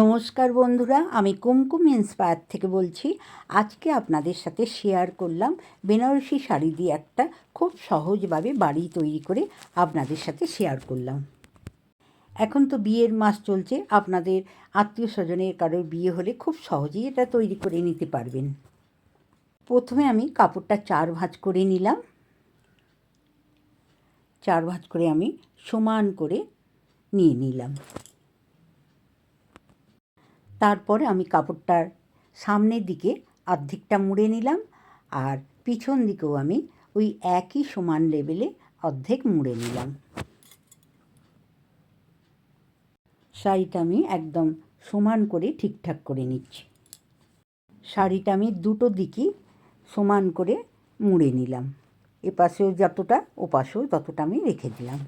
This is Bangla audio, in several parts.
নমস্কার বন্ধুরা, আমি কুমকুম ইন্সপায়ার থেকে বলছি। আজকে আপনাদের সাথে শেয়ার করলাম বেনারসি শাড়ি দিয়ে একটা খুব সহজভাবে বাড়ি তৈরি করে আপনাদের সাথে শেয়ার করলাম। এখন তো বিয়ের মাস চলছে, আপনাদের আত্মীয় স্বজনের কারোর বিয়ে হলে খুব সহজেই এটা তৈরি করে নিতে পারবেন। প্রথমে আমি কাপড়টা চার ভাঁজ করে নিলাম। চার ভাঁজ করে আমি সমান করে নিয়ে নিলাম। তারপরে আমি কাপড়টার সামনের দিকে অর্ধেকটা মুড়ে নিলাম আর পিছন দিকেও আমি ওই একই সমান লেভেলে অর্ধেক মুড়ে নিলাম। শাড়িটা আমি একদম সমান করে ঠিকঠাক করে নিচ্ছি। শাড়িটা আমি দুটো দিকই সমান করে মুড়ে নিলাম। এপাশেও যতটা, ওপাশেও ততটা আমি রেখে দিলাম।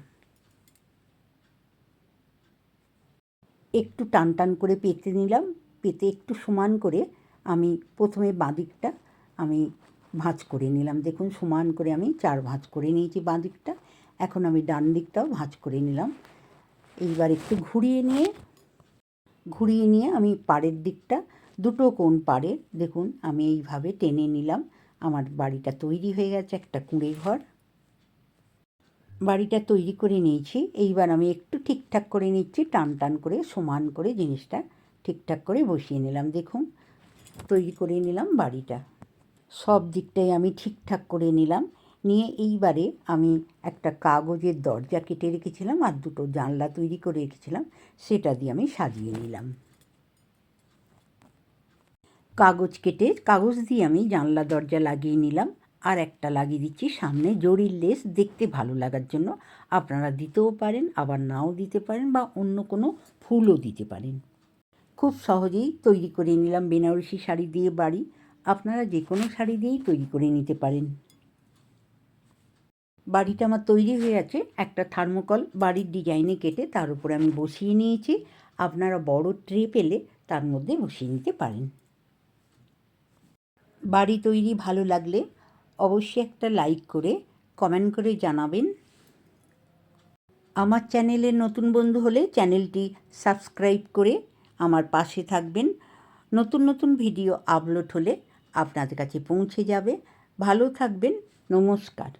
একটু টান টান করে পেতে নিলাম। পেতে একটু সমান করে আমি প্রথমে বাঁদিকটা আমি ভাঁজ করে নিলাম। দেখুন, সমান করে আমি চার ভাঁজ করে নিয়েছি বাঁদিকটা। এখন আমি ডান দিকটাও ভাঁজ করে নিলাম। এইবার একটু ঘুরিয়ে নিয়ে ঘুরিয়ে নিয়ে আমি পাড়ের দিকটা, দুটো কোণ পাড়ে দেখুন, আমি এইভাবে টেনে নিলাম। আমার বাড়িটা তৈরি হয়ে গেছে, একটা কুঁড়ে ঘর বাড়িটা তৈরি করে নিয়েছি। এইবার আমি একটু ঠিকঠাক করে নিচ্ছি, টান টান করে, সমান করে জিনিসটা ঠিকঠাক করে বসিয়ে নিলাম। দেখুন, তৈরি করে নিলাম বাড়িটা। সব দিকটাই আমি ঠিকঠাক করে নিলাম। নিয়ে এইবারে আমি একটা কাগজের দরজা কেটে রেখেছিলাম আর দুটো জানলা তৈরি করে রেখেছিলাম। সেটা দিয়ে আমি সাজিয়ে নিলাম। কাগজ কেটে, কাগজ দিয়ে আমি জানলা দরজা লাগিয়ে নিলাম। আর একটা লাগিয়ে দিচ্ছি সামনে জরির লেস দেখতে ভালো লাগার জন্য। আপনারা দিতেও পারেন, আবার নাও দিতে পারেন বা অন্য কোনো ফুলও দিতে পারেন। খুব সহজেই তৈরি করে নিলাম বেনারসি শাড়ি দিয়ে বাড়ি। আপনারা যে কোনো শাড়ি দিয়েই তৈরি করে নিতে পারেন। বাড়িটা আমার তৈরি হয়ে আছে। একটা থার্মোকল বাড়ির ডিজাইনে কেটে তার উপরে আমি বসিয়ে নিয়েছি। আপনারা বড় ট্রে পেলে তার মধ্যে বসিয়ে নিতে পারেন। বাড়ি তৈরি ভালো লাগলে অবশ্যই একটা লাইক করে কমেন্ট করে জানাবেন। আমার চ্যানেলে নতুন বন্ধু হলে চ্যানেলটি সাবস্ক্রাইব করে আমার পাশে থাকবেন। নতুন নতুন ভিডিও আপলোড হলে আপনাদের কাছে পৌঁছে যাবে। ভালো থাকবেন, নমস্কার।